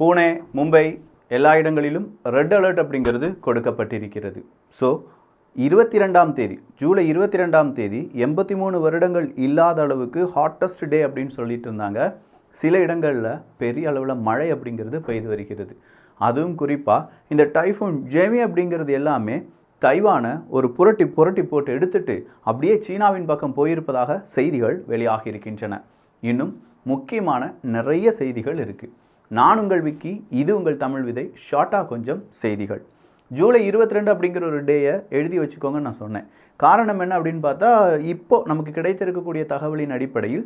பூனே மும்பை எல்லா இடங்களிலும் red alert அப்படிங்கிறது கொடுக்கப்பட்டிருக்கிறது. ஸோ இருபத்தி ரெண்டாம் தேதி ஜூலை இருபத்தி ரெண்டாம் தேதி எண்பத்தி மூணு வருடங்கள் இல்லாத அளவுக்கு ஹாட்டஸ்ட் டே அப்படின்னு சொல்லிட்டு இருந்தாங்க. சில இடங்களில் பெரிய அளவில் மழை அப்படிங்கிறது பெய்து வருகிறது. அதுவும் குறிப்பாக இந்த டைஃபூன் ஜெமி அப்படிங்கிறது எல்லாமே தைவானை ஒரு புரட்டி புரட்டி போட்டு எடுத்துட்டு அப்படியே சீனாவின் பக்கம் போயிருப்பதாக செய்திகள் வெளியாகி இருக்கின்றன. இன்னும் முக்கியமான நிறைய செய்திகள் இருக்குது நான் உங்கள் விக்கி இது உங்கள் தமிழ் விதை ஷார்ட்டாக கொஞ்சம் செய்திகள். ஜூலை இருபத்தி ரெண்டு அப்படிங்கிற ஒரு டேயை எழுதி வச்சுக்கோங்கன்னு நான் சொன்னேன். காரணம் என்ன அப்படின்னு பார்த்தா இப்போ நமக்கு கிடைத்திருக்கக்கூடிய தகவலின் அடிப்படையில்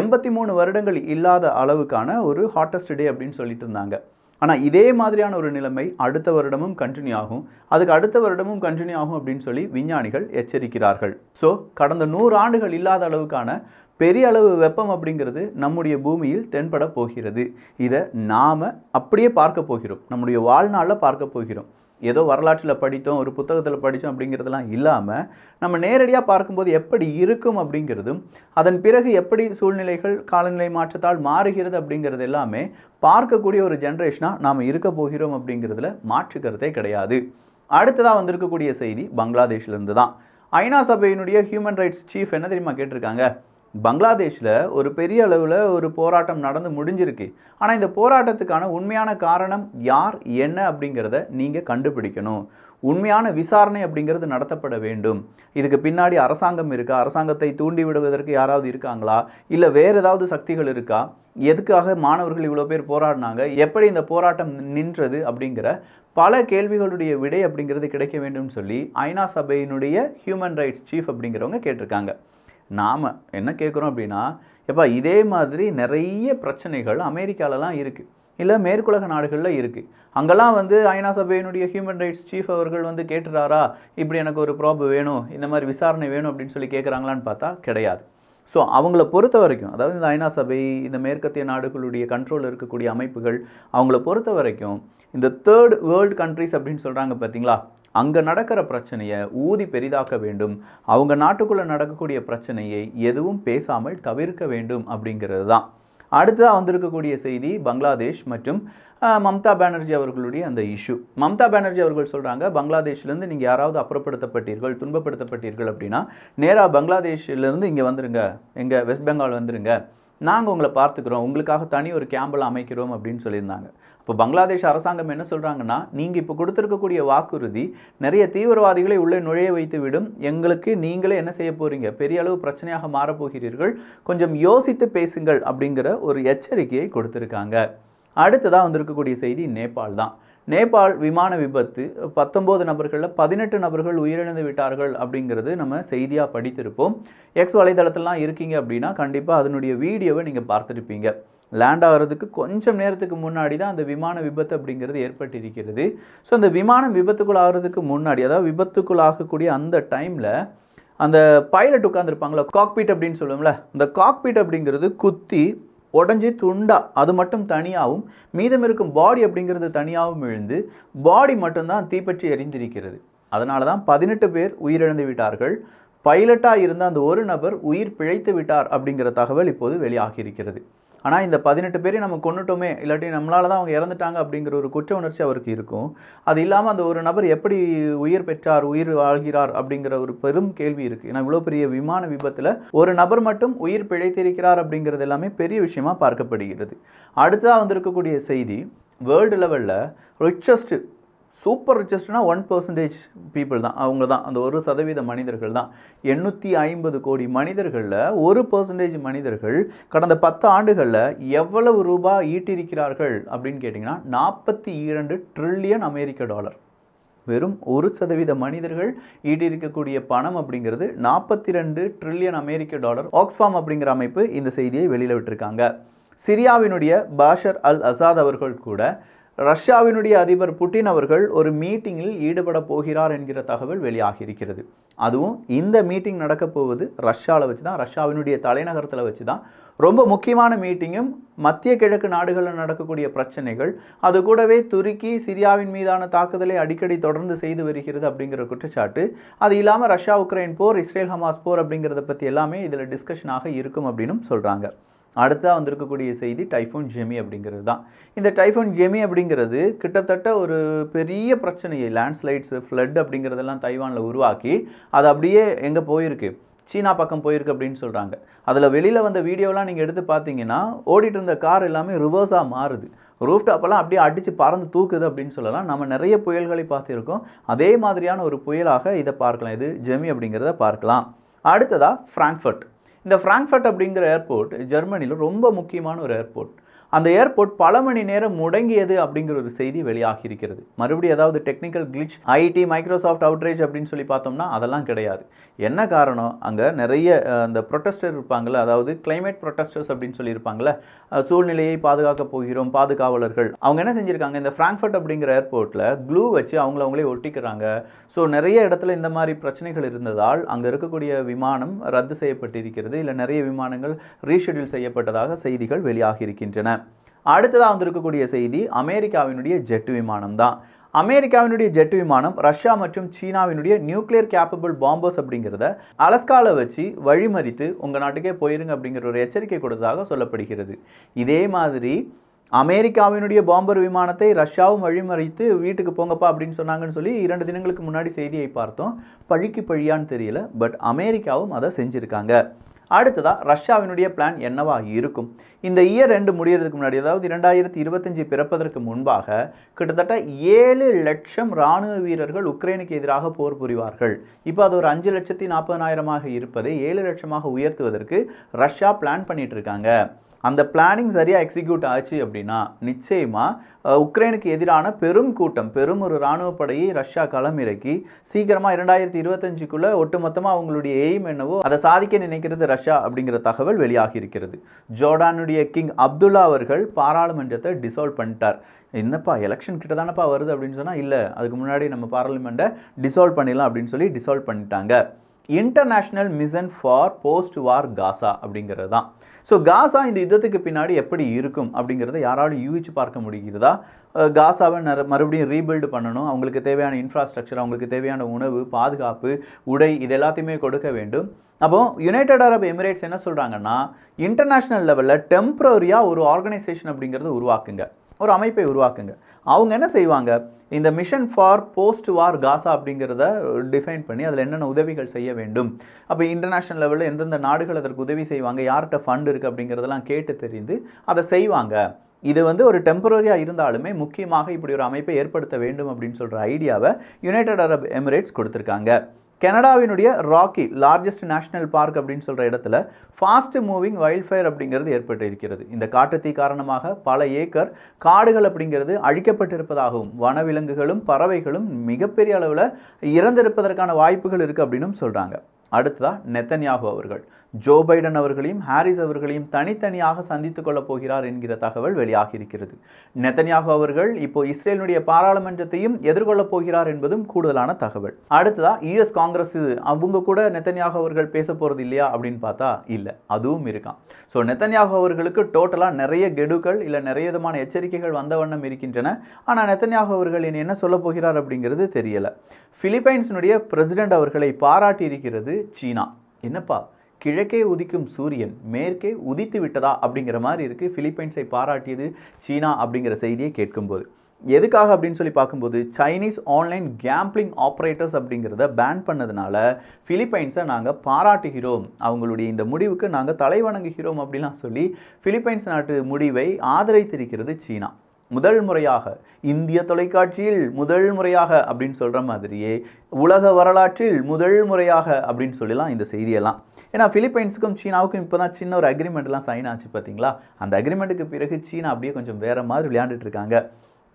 எண்பத்தி மூணு வருடங்கள் இல்லாத அளவுக்கான ஒரு ஹாட்டஸ்ட் டே அப்படின்னு சொல்லிட்டு இருந்தாங்க. ஆனால் இதே மாதிரியான ஒரு நிலைமை அடுத்த வருடமும் கண்டினியூ ஆகும். அதுக்கு அடுத்த வருடமும் கண்டினியூ ஆகும் அப்படின்னு சொல்லி விஞ்ஞானிகள் எச்சரிக்கிறார்கள். ஸோ கடந்த நூறு ஆண்டுகள் இல்லாத அளவுக்கான பெரிய அளவு வெப்பம் அப்படிங்கிறது நம்முடைய பூமியில் தென்பட போகிறது. இதை நாம் அப்படியே பார்க்க போகிறோம். நம்முடைய வாழ்நாளில் பார்க்க போகிறோம். ஏதோ வரலாற்றில் படித்தோம் ஒரு புத்தகத்தில் படித்தோம் அப்படிங்கிறதெல்லாம் இல்லாமல் நம்ம நேரடியாக பார்க்கும்போது எப்படி இருக்கும் அப்படிங்கிறதும் அதன் பிறகு எப்படி சூழ்நிலைகள் காலநிலை மாற்றத்தால் மாறுகிறது அப்படிங்கிறது எல்லாமே பார்க்கக்கூடிய ஒரு ஜென்ரேஷனாக நாம் இருக்க போகிறோம் அப்படிங்கிறதுல மாற்றுக்கிறதே கிடையாது. அடுத்ததாக வந்திருக்கக்கூடிய செய்தி பங்களாதேஷ்லேருந்து தான். ஐநா சபையினுடைய ஹியூமன் ரைட்ஸ் சீஃப் என்ன தெரியுமா கேட்டிருக்காங்க? பங்களாதேஷில் ஒரு பெரிய அளவில் ஒரு போராட்டம் நடந்து முடிஞ்சிருக்கு. ஆனால் இந்த போராட்டத்துக்கான உண்மையான காரணம் யார் என்ன அப்படிங்கிறத நீங்கள் கண்டுபிடிக்கணும். உண்மையான விசாரணை அப்படிங்கிறது நடத்தப்பட வேண்டும். இதுக்கு பின்னாடி அரசாங்கம் இருக்கா? அரசாங்கத்தை தூண்டி விடுவதற்கு யாராவது இருக்காங்களா? இல்லை வேறு ஏதாவது சக்திகள் இருக்கா? எதுக்காக மாணவர்கள் இவ்வளோ பேர் போராடினாங்க? எப்படி இந்த போராட்டம் நின்றது அப்படிங்கிற பல கேள்விகளுடைய விடை அப்படிங்கிறது கிடைக்க வேண்டும் சொல்லி ஐநா சபையினுடைய ஹியூமன் ரைட்ஸ் சீஃப் அப்படிங்கிறவங்க கேட்டிருக்காங்க. நாம் என்ன கேட்குறோம் அப்படின்னா எப்போ இதே மாதிரி நிறைய பிரச்சனைகள் அமெரிக்காலலாம் இருக்குது இல்லை மேற்குலக நாடுகளில் இருக்குது அங்கெல்லாம் வந்து ஐநா சபையினுடைய ஹியூமன் ரைட்ஸ் சீஃப் அவர்கள் வந்து கேட்டுறாரா? இப்படி எனக்கு ஒரு ப்ராப் வேணும் இந்த மாதிரி விசாரணை வேணும் அப்படின்னு சொல்லி கேட்குறாங்களான்னு பார்த்தா கிடையாது. ஸோ அவங்கள பொறுத்த வரைக்கும் அதாவது இந்த ஐநா சபை இந்த மேற்கத்திய நாடுகளுடைய கண்ட்ரோலில் இருக்கக்கூடிய அமைப்புகள் அவங்கள பொறுத்த வரைக்கும் இந்த தேர்ட் வேர்ல்டு கண்ட்ரிஸ் அப்படின்னு சொல்கிறாங்க பார்த்தீங்களா? அங்கே நடக்கிற பிரச்சனையை ஊதி பெரிதாக்க வேண்டும். அவங்க நாட்டுக்குள்ளே நடக்கக்கூடிய பிரச்சனையை எதுவும் பேசாமல் தவிர்க்க வேண்டும் அப்படிங்கிறது தான். அடுத்ததாக வந்திருக்கக்கூடிய செய்தி பங்களாதேஷ் மற்றும் மம்தா பானர்ஜி அவர்களுடைய அந்த இஷ்யூ. மம்தா பானர்ஜி அவர்கள் சொல்கிறாங்க பங்களாதேஷ்லேருந்து நீங்கள் யாராவது அப்புறப்படுத்தப்பட்டீர்கள் துன்பப்படுத்தப்பட்டீர்கள் அப்படின்னா நேராக பங்களாதேஷ்லேருந்து இங்கே வந்துருங்க எங்கள் வெஸ்ட் பெங்கால் வந்துருங்க. நாங்கள் உங்களை பார்த்துக்கிறோம் உங்களுக்காக தனி ஒரு கேம்பில் அமைக்கிறோம் அப்படின்னு சொல்லியிருந்தாங்க. இப்போ பங்களாதேஷ் அரசாங்கம் என்ன சொல்கிறாங்கன்னா நீங்கள் இப்போ கொடுத்துருக்கக்கூடிய வாக்குறுதி நிறைய தீவிரவாதிகளை உள்ளே நுழைய வைத்து விடும் எங்களுக்கு நீங்களே என்ன செய்ய போகிறீங்க பெரிய அளவு பிரச்சனையாக மாறப்போகிறீர்கள் கொஞ்சம் யோசித்து பேசுங்கள் அப்படிங்கிற ஒரு எச்சரிக்கையை கொடுத்துருக்காங்க. அடுத்ததாக வந்திருக்கக்கூடிய செய்தி நேபாள் தான். நேபாள் விமான விபத்து பத்தொம்போது நபர்களில் பதினெட்டு நபர்கள் உயிரிழந்து விட்டார்கள் அப்படிங்கிறது நம்ம செய்தியாக படித்திருப்போம். எக்ஸ் வலைதளத்திலலாம் இருக்கீங்க அப்படின்னா கண்டிப்பாக அதனுடைய வீடியோவை நீங்கள் பார்த்துருப்பீங்க. லேண்ட் ஆகிறதுக்கு கொஞ்சம் நேரத்துக்கு முன்னாடி தான் அந்த விமான விபத்து அப்படிங்கிறது ஏற்பட்டிருக்கிறது. ஸோ அந்த விமானம் விபத்துக்குள் ஆகிறதுக்கு முன்னாடி அதாவது விபத்துக்குள் ஆகக்கூடிய அந்த டைமில் அந்த பைலட் உட்காந்துருப்பாங்களா காக்பீட் அப்படின்னு சொல்லுவோம்ல அந்த காக்பீட் அப்படிங்கிறது குத்தி உடஞ்சி துண்டா அது மட்டும் தனியாகவும் மீதம் இருக்கும் பாடி அப்படிங்கிறது தனியாகவும் விழுந்து பாடி மட்டும்தான் தீப்பற்றி எரிந்திருக்கிறது அதனால தான் பதினெட்டு பேர் உயிரிழந்து விட்டார்கள். பைலட்டாக இருந்த அந்த ஒரு நபர் உயிர் பிழைத்து விட்டார் அப்படிங்கிற தகவல் இப்போது வெளியாகி இருக்கிறது ஆனால் இந்த பதினெட்டு பேரையும் நம்ம கொண்டுட்டோமே இல்லாட்டி நம்மளால தான் அவங்க இறந்துட்டாங்க அப்படிங்கிற ஒரு குற்ற உணர்ச்சி அவருக்கு இருக்கும். அது இல்லாமல் அந்த ஒரு நபர் எப்படி உயிர் பெற்றார் உயிர் வாழ்கிறார் அப்படிங்கிற ஒரு பெரும் கேள்வி இருக்குது ஏன்னா இவ்வளோ பெரிய விமான விபத்தில் ஒரு நபர் மட்டும் உயிர் பிழைத்திருக்கிறார் அப்படிங்கிறது எல்லாமே பெரிய விஷயமா பார்க்கப்படுகிறது. அடுத்ததாக வந்திருக்கக்கூடிய செய்தி வேர்ல்டு லெவலில் ரிச்சஸ்ட் சூப்பர் ரிச்சஸ்ட்னா ஒன் பர்சன்டேஜ் பீப்புள் தான். அவங்க தான். அந்த ஒரு சதவீத மனிதர்கள் தான். எண்ணூற்றி ஐம்பது கோடி மனிதர்களில் ஒரு பர்சன்டேஜ் மனிதர்கள் கடந்த பத்து ஆண்டுகளில் எவ்வளவு ரூபாய் ஈட்டிருக்கிறார்கள் அப்படின்னு கேட்டிங்கன்னா நாற்பத்தி இரண்டு ட்ரில்லியன் அமெரிக்க டாலர். வெறும் ஒரு சதவீத மனிதர்கள் ஈட்டியிருக்கக்கூடிய பணம் அப்படிங்கிறது நாற்பத்தி ரெண்டு ட்ரில்லியன் அமெரிக்க டாலர். ஆக்ஸ்ஃபார்ம் அப்படிங்கிற அமைப்பு இந்த செய்தியை வெளியில் விட்டுருக்காங்க. சிரியாவினுடைய பாஷர் அல் அசாத் அவர்கள் கூட ரஷ்யாவினுடைய அதிபர் புட்டின் அவர்கள் ஒரு மீட்டிங்கில் ஈடுபட போகிறார் என்கிற தகவல் வெளியாகி இருக்கிறது அதுவும் இந்த மீட்டிங் நடக்க போவது ரஷ்யாவில் வச்சு தான் ரஷ்யாவினுடைய தலைநகரத்தில் வச்சு தான் ரொம்ப முக்கியமான மீட்டிங்கும் மத்திய கிழக்கு நாடுகளில் நடக்கக்கூடிய பிரச்சனைகள் அது கூடவே துருக்கி சிரியாவின் மீதான தாக்குதலை அடிக்கடி தொடர்ந்து செய்து வருகிறது அப்படிங்கிற குற்றச்சாட்டு அது இல்லாமல் ரஷ்யா உக்ரைன் போர் இஸ்ரேல் ஹமாஸ் போர் அப்படிங்கிறத பற்றி எல்லாமே இதில் டிஸ்கஷனாக இருக்கும் அப்படின்னும் சொல்கிறாங்க அடுத்ததாக வந்திருக்கக்கூடிய செய்தி டைஃபோன் ஜெமி அப்படிங்கிறது தான். இந்த டைஃபோன் ஜெமி அப்படிங்கிறது கிட்டத்தட்ட ஒரு பெரிய பிரச்சனையை லேண்ட்ஸ்லைட்ஸு ஃப்ளட் அப்படிங்கிறதெல்லாம் தைவானில் உருவாக்கி அது அப்படியே எங்கே போயிருக்கு? சீனா பக்கம் போயிருக்கு அப்படின்னு சொல்கிறாங்க அதில் வெளியில் வந்த வீடியோலாம் நீங்கள் எடுத்து பார்த்தீங்கன்னா ஓடிட்டு இருந்த கார் எல்லாமே ரிவர்ஸாக மாறுது. ரூஃப் டாப்பெல்லாம் அப்படியே அடித்து பறந்து தூக்குது அப்படின்னு சொல்லலாம். நம்ம நிறைய புயல்களை பார்த்துருக்கோம். அதே மாதிரியான ஒரு புயலாக இதை பார்க்கலாம். இது ஜெமி அப்படிங்கிறத பார்க்கலாம். அடுத்ததாக ஃப்ராங்க்ஃபர்ட். இந்த ஃப்ராங்க்ஃபர்ட் அப்படிங்கிற ஏர்போர்ட் ஜெர்மனியில் ரொம்ப முக்கியமான ஒரு ஏர்போர்ட் அந்த ஏர்போர்ட் பல மணி நேரம் முடங்கியது அப்படிங்கிற ஒரு செய்தி வெளியாகி இருக்கிறது மறுபடியும் ஏதாவது technical glitch IT Microsoft outage அப்படின்னு சொல்லி பார்த்தோம்னா அதெல்லாம் கிடையாது. என்ன காரணம்? அங்கே நிறைய அந்த ப்ரொட்டஸ்டர் இருப்பாங்கள்ல அதாவது கிளைமேட் ப்ரொட்டஸ்டர்ஸ் அப்படின்னு சொல்லியிருப்பாங்கள்ல அஹ், சூழ்நிலையை பாதுகாக்க போகிறோம் பாதுகாவலர்கள். அவங்க என்ன செஞ்சுருக்காங்க? இந்த ஃப்ராங்க்ஃபர்ட் அப்படிங்கிற ஏர்போர்ட்டில் க்ளூ வச்சு அவங்கள அவங்களே ஒட்டிக்கிறாங்க. ஸோ நிறைய இடத்துல இந்த மாதிரி பிரச்சனைகள் இருந்ததால் அங்கே இருக்கக்கூடிய விமானம் ரத்து செய்யப்பட்டிருக்கிறது. இல்லை நிறைய விமானங்கள் ரீஷெடியூல் செய்யப்பட்டதாக செய்திகள் வெளியாகி இருக்கின்றன அடுத்ததாக வந்திருக்கக்கூடிய செய்தி அமெரிக்காவினுடைய ஜெட் விமானம் தான் அமெரிக்காவினுடைய ஜெட் விமானம் ரஷ்யா மற்றும் சீனாவினுடைய நியூக்ளியர் கேப்பபிள் பாம்பர்ஸ் அப்படிங்கிறத அலஸ்காவில் வச்சு வழிமறித்து உங்கள் நாட்டுக்கே போயிருங்க அப்படிங்கிற ஒரு எச்சரிக்கை கொடுத்ததாக சொல்லப்படுகிறது. இதே மாதிரி அமெரிக்காவினுடைய பாம்பர் விமானத்தை ரஷ்யாவும் வழிமறித்து வீட்டுக்கு போங்கப்பா அப்படின்னு சொன்னாங்கன்னு சொல்லி இரண்டு தினங்களுக்கு முன்னாடி செய்தியை பார்த்தோம். பழிக்கு பழியான்னு தெரியல பட் அமெரிக்காவும் அதை செஞ்சுருக்காங்க. அடுத்ததாக ரஷ்யாவினுடைய பிளான் என்னவா இருக்கும்? இந்த இயர் ரெண்டு முடியறதுக்கு முன்னாடி அதாவது இரண்டாயிரத்தி இருபத்தஞ்சு பிறப்பதற்கு முன்பாக கிட்டத்தட்ட ஏழு லட்சம் இராணுவ வீரர்கள் உக்ரைனுக்கு எதிராக போர் புரிவார்கள். இப்போ அது ஒரு அஞ்சு லட்சத்தி நாற்பதனாயிரமாக இருப்பதை ஏழு லட்சமாக உயர்த்துவதற்கு ரஷ்யா பிளான் பண்ணிட்டு இருக்காங்க. அந்த பிளானிங் சரியாக எக்ஸிக்யூட் ஆச்சு அப்படின்னா நிச்சயமாக உக்ரைனுக்கு எதிரான பெரும் கூட்டம் பெரும் ஒரு இராணுவ படையை ரஷ்யா களமிறக்கி சீக்கிரமாக இரண்டாயிரத்தி இருபத்தஞ்சுக்குள்ளே ஒட்டுமொத்தமாக அவங்களுடைய எய்ம் என்னவோ அதை சாதிக்க நினைக்கிறது ரஷ்யா அப்படிங்கிற தகவல் வெளியாகி இருக்கிறது ஜோர்டானுடைய கிங் அப்துல்லா அவர்கள் பாராளுமன்றத்தை டிசால்வ் பண்ணிட்டார். என்னப்பா எலெக்ஷன் கிட்ட தானப்பா வருது அப்படின்னு சொன்னால் இல்லை அதுக்கு முன்னாடி நம்ம பார்லிமெண்ட்டை டிசால்வ் பண்ணிடலாம் அப்படின்னு சொல்லி டிசால்வ் பண்ணிட்டாங்க. International mission for post war Gaza அப்படிங்கிறது தான். ஸோ காசா இந்த யுத்தத்துக்கு பின்னாடி எப்படி இருக்கும் அப்படிங்கிறத யாராலும் யூகிச்சு பார்க்க முடிகிறதா? காசாவை நிற மறுபடியும் ரீபில்டு பண்ணணும். அவங்களுக்கு தேவையான இன்ஃப்ராஸ்ட்ரக்சர் அவங்களுக்கு தேவையான உணவு பாதுகாப்பு உடை இது எல்லாத்தையுமே கொடுக்க வேண்டும். அப்போ யுனைடெட் அரப் எமிரேட்ஸ் என்ன சொல்கிறாங்கன்னா இன்டர்நேஷ்னல் லெவலில் டெம்ப்ரரியாக ஒரு ஆர்கனைசேஷன் அப்படிங்கிறத உருவாக்குங்க. ஒரு அமைப்பை உருவாக்குங்க. அவங்க என்ன செய்வாங்க? இந்த mission for post war Gaza அப்படிங்கிறத டிஃபைன் பண்ணி அதில் என்னென்ன உதவிகள் செய்ய வேண்டும்? அப்போ இன்டர்நேஷ்னல் லெவலில் எந்தெந்த நாடுகள் அதற்கு உதவி செய்வாங்க? யார்கிட்ட ஃபண்ட் இருக்குது அப்படிங்கிறதெல்லாம் கேட்டு தெரிந்து அதை செய்வாங்க. இது வந்து ஒரு டெம்பரரியாக இருந்தாலுமே முக்கியமாக இப்படி ஒரு அமைப்பை ஏற்படுத்த வேண்டும் அப்படின்னு சொல்கிற ஐடியாவை யுனைடெட் அரப் எமிரேட்ஸ் கொடுத்துருக்காங்க. கனடாவினுடைய ராக்கி லார்ஜஸ்ட் நேஷனல் பார்க் அப்படின்னு சொல்கிற இடத்துல ஃபாஸ்ட் மூவிங் வைல்ட்ஃபயர் அப்படிங்கிறது ஏற்பட்டு இருக்கிறது இந்த காட்டுத்தீ காரணமாக பல ஏக்கர் காடுகள் அப்படிங்கிறது அழிக்கப்பட்டிருப்பதாகவும் வனவிலங்குகளும் பறவைகளும் மிகப்பெரிய அளவில் இறந்திருப்பதற்கான வாய்ப்புகள் இருக்குது அப்படின்னும் சொல்கிறாங்க அடுத்ததா நெத்தன்யாகு அவர்கள். ஜோ பைடன் அவர்களையும் ஹாரிஸ் அவர்களையும் தனித்தனியாக சந்தித்துக் கொள்ளப் போகிறார் என்கிற தகவல் வெளியாகி இருக்கிறது நெத்தன்யாகு அவர்கள் இப்போ இஸ்ரேலினுடைய பாராளுமன்றத்தையும் எதிர்கொள்ளப் போகிறார் என்பதும் கூடுதலான தகவல். அடுத்ததா யுஎஸ் காங்கிரஸ் அவங்க கூட நெத்தன்யாகு அவர்கள் பேச போகிறது இல்லையா அப்படின்னு பார்த்தா இல்லை. அதுவும் இருக்கான் ஸோ நெத்தன்யாகு அவர்களுக்கு டோட்டலாக நிறைய கெடுக்கள் இல்லை நிறைய விதமான எச்சரிக்கைகள் வந்த வண்ணம் இருக்கின்றன. ஆனால் நெத்தன்யாகு அவர்கள் இனி என்ன சொல்ல போகிறார் அப்படிங்கிறது தெரியலை. பிலிப்பைன்ஸினுடைய பிரசிடென்ட் அவர்களை பாராட்டி இருக்கிறது சீனா. என்னப்பா? கிழக்கே உதிக்கும் சூரியன் மேற்கே உதித்து விட்டதா அப்படிங்கிற மாதிரி இருக்குது பிலிப்பைன்ஸை பாராட்டியது சீனா அப்படிங்கிற செய்தியை கேட்கும்போது. எதுக்காக அப்படின்னு சொல்லி பார்க்கும்போது சைனீஸ் ஆன்லைன் கேம்பிளிங் ஆப்ரேட்டர்ஸ் அப்படிங்கிறத பேன் பண்ணதுனால ஃபிலிப்பைன்ஸை நாங்கள் பாராட்டுகிறோம். அவங்களுடைய இந்த முடிவுக்கு நாங்கள் தலை வணங்குகிறோம் அப்படிலாம் சொல்லி ஃபிலிப்பைன்ஸ் நாட்டு முடிவை ஆதரித்திருக்கிறது சீனா. முதல் முறையாக இந்திய தொலைக்காட்சியில் முதல் முறையாக அப்படின்னு சொல்கிற மாதிரியே உலக வரலாற்றில் முதல் முறையாக அப்படின்னு சொல்லலாம் இந்த செய்தியெல்லாம். ஏன்னா ஃபிலிப்பைன்ஸுக்கும் சீனாவுக்கும் இப்போ தான் சின்ன ஒரு அக்ரிமெண்ட்லாம் சைன் ஆச்சு பார்த்தீங்களா அந்த அக்ரிமெண்ட்டுக்கு பிறகு சீனா அப்படியே கொஞ்சம் வேறு மாதிரி விளையாண்டுட்டு இருக்காங்க.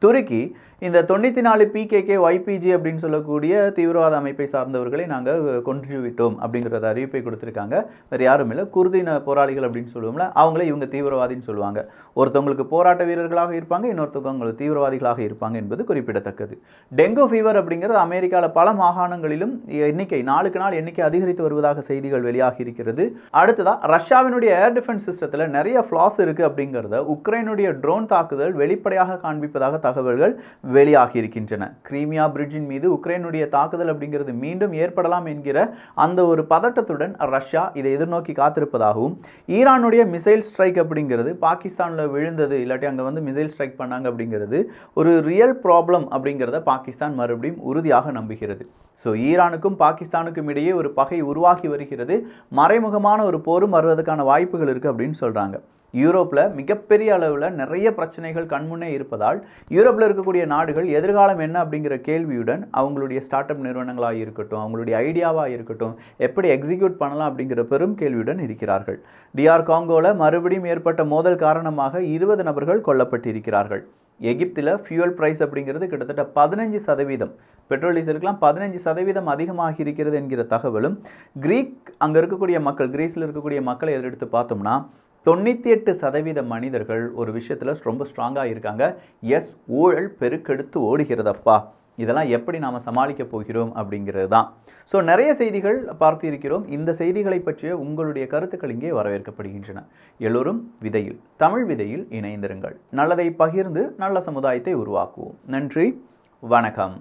துருக்கி இந்த தொண்ணூற்றி நாலு பிகேகே ஒய்பிஜி அப்படின்னு சொல்லக்கூடிய தீவிரவாத அமைப்பை சார்ந்தவர்களை நாங்கள் கொன்று விட்டோம் அப்படிங்கிற ஒரு அறிவிப்பை கொடுத்துருக்காங்க. வேறு யாரும் இல்லை. குர்தின போராளிகள் அப்படின்னு சொல்லுவோம்ல அவங்களே இவங்க தீவிரவாதின்னு சொல்லுவாங்க. ஒருத்தவங்களுக்கு போராட்ட வீரர்களாக இருப்பாங்க இன்னொருத்தவங்களுக்கு தீவிரவாதிகளாக இருப்பாங்க என்பது குறிப்பிடத்தக்கது. டெங்கு ஃபீவர் அப்படிங்கிறது அமெரிக்காவில் பல மாகாணங்களிலும் எண்ணிக்கை நாளுக்கு நாள் எண்ணிக்கை அதிகரித்து வருவதாக செய்திகள் வெளியாகி இருக்கிறது. அடுத்ததாக ரஷ்யாவினுடைய ஏர் டிஃபென்ஸ் சிஸ்டத்தில் நிறைய ஃப்ளாஸ் இருக்குது அப்படிங்கிறத உக்ரைனுடைய ட்ரோன் தாக்குதல் வெளிப்படையாக காண்பிப்பதாக தகவல் தகவல்கள் வெளியாகி இருக்கின்றன கிரீமியா பிரிட்ஜின் மீது உக்ரைனுடைய தாக்குதல் அப்படிங்கிறது மீண்டும் ஏற்படலாம் என்கிற அந்த ஒரு பதட்டத்துடன் ரஷ்யா இதை எதிர்நோக்கி காத்திருப்பதாகவும் ஈரானுடைய மிசைல் ஸ்ட்ரைக் அப்படிங்கிறது பாகிஸ்தானில் விழுந்தது இல்லாட்டி அங்கே வந்து மிசைல் ஸ்ட்ரைக் பண்ணாங்க அப்படிங்கிறது ஒரு ரியல் ப்ராப்ளம் அப்படிங்கிறத பாகிஸ்தான் மறுபடியும் உறுதியாக நம்புகிறது. ஸோ ஈரானுக்கும் பாகிஸ்தானுக்கும் இடையே ஒரு பகை உருவாகி வருகிறது. மறைமுகமான ஒரு போரும் வருவதற்கான வாய்ப்புகள் இருக்குது அப்படின்னு சொல்கிறாங்க யூரோப்பில் மிகப்பெரிய அளவில் நிறைய பிரச்சனைகள் கண்முன்னே இருப்பதால் யூரோப்பில் இருக்கக்கூடிய நாடுகள் எதிர்காலம் என்ன அப்படிங்கிற கேள்வியுடன் அவங்களுடைய ஸ்டார்ட் அப் நிறுவனங்களாக இருக்கட்டும் அவங்களுடைய ஐடியாவாக இருக்கட்டும் எப்படி எக்ஸிக்யூட் பண்ணலாம் அப்படிங்கிற பெரும் கேள்வியுடன் இருக்கிறார்கள். டிஆர் காங்கோவில் மறுபடியும் ஏற்பட்ட மோதல் காரணமாக இருபது நபர்கள் கொல்லப்பட்டிருக்கிறார்கள். எகிப்தில் ஃபியூயல் ப்ரைஸ் அப்படிங்கிறது கிட்டத்தட்ட பதினஞ்சு சதவீதம் பெட்ரோல் டீசலுக்கெலாம் பதினஞ்சு சதவீதம் அதிகமாக இருக்கிறது என்கிற தகவலும் கிரீக் அங்கே இருக்கக்கூடிய மக்கள் கிரீஸில் இருக்கக்கூடிய மக்களை எதிரெடுத்து பார்த்தோம்னா தொண்ணூற்றி எட்டு சதவீத மனிதர்கள் ஒரு விஷயத்தில் ரொம்ப ஸ்ட்ராங்காக இருக்காங்க. எஸ் ஊழல் பெருக்கெடுத்து ஓடுகிறதப்பா. இதெல்லாம் எப்படி நாம் சமாளிக்க போகிறோம் அப்படிங்கிறது தான். ஸோ நிறைய செய்திகள் பார்த்திருக்கிறோம் இந்த செய்திகளை பற்றிய உங்களுடைய கருத்துக்கள் இங்கே வரவேற்கப்படுகின்றன. எல்லோரும் விதையில் தமிழ் விதையில் இணைந்திருங்கள். நல்லதை பகிர்ந்து நல்ல சமுதாயத்தை உருவாக்குவோம். நன்றி வணக்கம்.